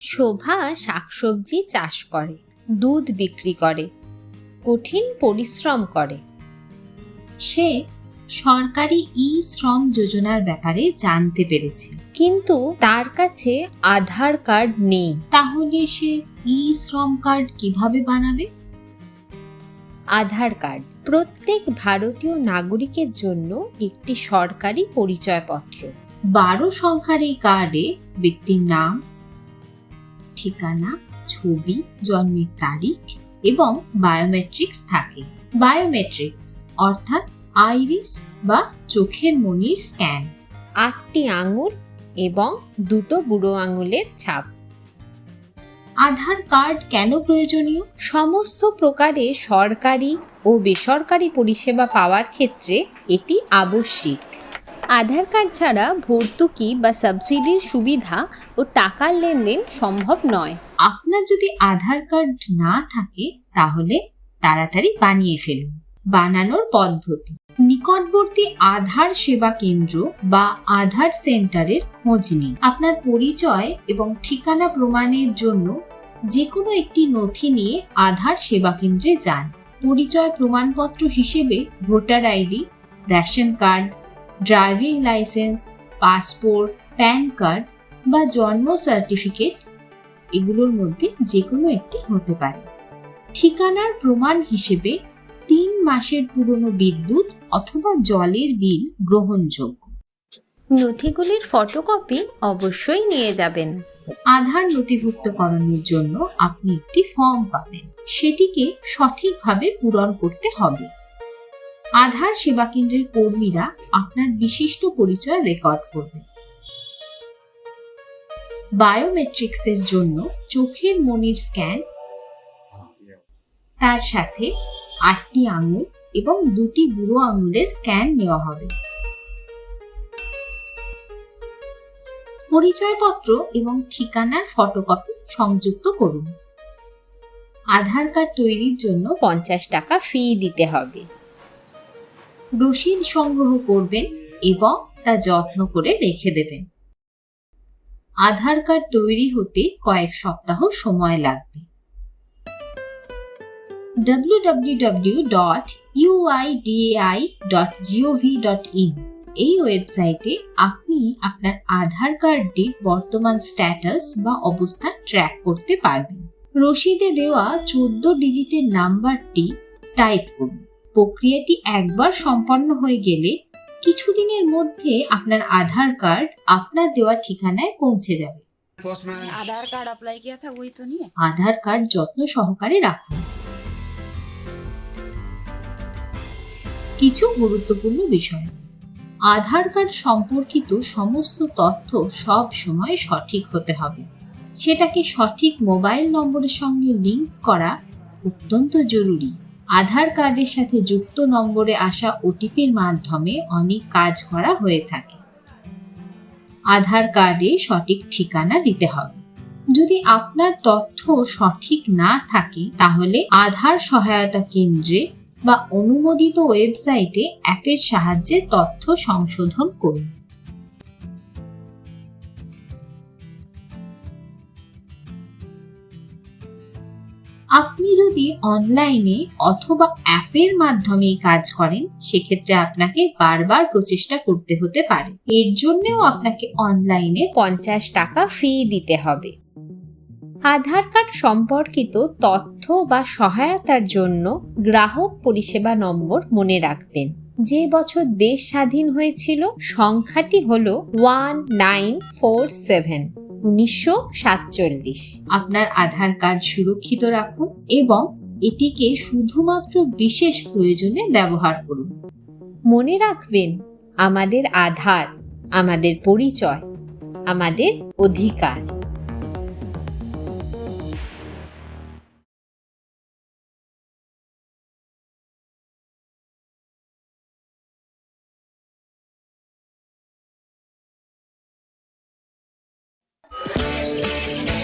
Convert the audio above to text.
শোভা শাকসবজি চাষ করে, দুধ বিক্রি করে, কঠিন পরিশ্রম করে। সে সরকারি ই শ্রম যোজনার ব্যাপারে জানতে পেরেছে। কিন্তু তার কাছে আধার কার্ড নেই। তাহলে সে ই শ্রম কার্ড কীভাবে বানাবে? আধার কার্ড। প্রত্যেক ভারতীয় নাগরিকের জন্য একটি সরকারি পরিচয়পত্র। বারো সংখ্যার এই কার্ডে ব্যক্তির নাম, ঠিকানা, ছবি, জন্মের তারিখ এবং বায়োমেট্রিক্স থাকে। বায়োমেট্রিক্স অর্থাৎ আইরিস বা চোখের মনির স্ক্যান আটটি আঙুল এবং দুটো বুড়ো আঙুলের ছাপ। আধার কার্ড কেন প্রয়োজনীয়? সমস্ত প্রকারের সরকারি ও বেসরকারি পরিষেবা পাওয়ার ক্ষেত্রে এটি আবশ্যিক। আধার কার্ড ছাড়া ভর্তুকি বা সাবসিডির সুবিধা ও টাকার লেনদেন সম্ভব নয়। আপনার যদি আধার কার্ড না থাকে, তাহলে তাড়াতাড়ি বানিয়ে ফেলুন। বানানোর পদ্ধতি। নিকটবর্তী আধার সেবা কেন্দ্র বা আধার সেন্টারের খোঁজ নিন। আপনার পরিচয় এবং ঠিকানা প্রমাণের জন্য যে কোনো একটি নথি নিয়ে আধার সেবা কেন্দ্রে যান। পরিচয় প্রমাণপত্র হিসেবে voter ID, ration card, driving licence, passport, PAN card বা জন্ম সার্টিফিকেট, এগুলোর মধ্যে যে কোনো একটি হতে পারে। ঠিকানার প্রমাণ হিসেবে তিন মাসের পুরনো বিদ্যুৎ অথবা জলের বিল গ্রহণযোগ্য। নথিগুলির ফটোকপি অবশ্যই নিয়ে যাবেন। আধার নথিভুক্তকরণের জন্য আপনি একটি ফর্ম পাবেন। সেটিকে সঠিকভাবে পূরণ করতে হবে। আধার সেবা কেন্দ্রের কর্মীরা আপনার বিশিষ্ট পরিচয় রেকর্ড করবে। বায়োমেট্রিক্সের জন্য চোখের মনির স্ক্যান তার সাথে আটটি আঙুল এবং দুটি বুড়ো আঙুলের স্ক্যান নেওয়া হবে। পরিচয়পত্র এবং ঠিকানার ফটোকপি সংযুক্ত করুন। আধার কার্ড তৈরির জন্য পঞ্চাশ টাকা ফি দিতে হবে। রসিদ সংগ্রহ করবেন এবং তা যত্ন করে রেখে দেবেন। আধার কার্ড তৈরি হতে কয়েক সপ্তাহ সময় লাগবে। www.uidai.gov.in এই ওয়েবসাইটে আপনি আপনি আপনার আধার কার্ডটি বর্তমান স্ট্যাটাস বা অবস্থা ট্র্যাক করতে পারবেন। রসিদে দেওয়া চোদ্দ ডিজিটের নাম্বারটি টাইপ করুন। প্রক্রিয়াটি একবার সম্পন্ন হয়ে গেলে কিছুদিনের মধ্যে আপনার আধার কার্ড আপনার দেওয়া ঠিকানায় পৌঁছে যাবে। আধার কার্ড অ্যাপ্লাই ওই তো নিয়ে? আধার কার্ড যত্ন সহকারে রাখুন। কিছু গুরুত্বপূর্ণ বিষয়। আধার কার্ড সম্পর্কিত সমস্ত তথ্য সব সময় সঠিক হতে হবে। সেটাকে সঠিক মোবাইল নম্বরের সঙ্গে লিংক করা অত্যন্ত জরুরি। আধার কার্ডের সাথে যুক্ত নম্বরে আসা ওটিপির মাধ্যমে অনেক কাজ করা হয়ে থাকে। আধার কার্ডে সঠিক ঠিকানা দিতে হবে। যদি আপনার তথ্য সঠিক না থাকে, তাহলে আধার সহায়তা কেন্দ্রে বা অনুমোদিত ওয়েবসাইটে অ্যাপের সাহায্যে তথ্য সংশোধন করুন। আপনি যদি অনলাইনে অথবা অ্যাপের মাধ্যমে কাজ করেন, সেক্ষেত্রে আপনাকে বারবার প্রচেষ্টা করতে হতে পারে। এর জন্যও আপনাকে অনলাইনে পঞ্চাশ টাকা ফি দিতে হবে। আধার কার্ড সম্পর্কিত তথ্য বা সহায়তার জন্য গ্রাহক পরিষেবা নম্বর মনে রাখবেন। যে বছর দেশ স্বাধীন হয়েছিল, সংখ্যাটি হল ওয়ান নাইন ফোর সেভেন, উনিশশো সাতচল্লিশ। আপনার আধার কার্ড সুরক্ষিত রাখুন এবং এটিকে শুধুমাত্র বিশেষ প্রয়োজনে ব্যবহার করুন। মনে রাখবেন, আমাদের আধার, আমাদের পরিচয়, আমাদের অধিকার। Yeah.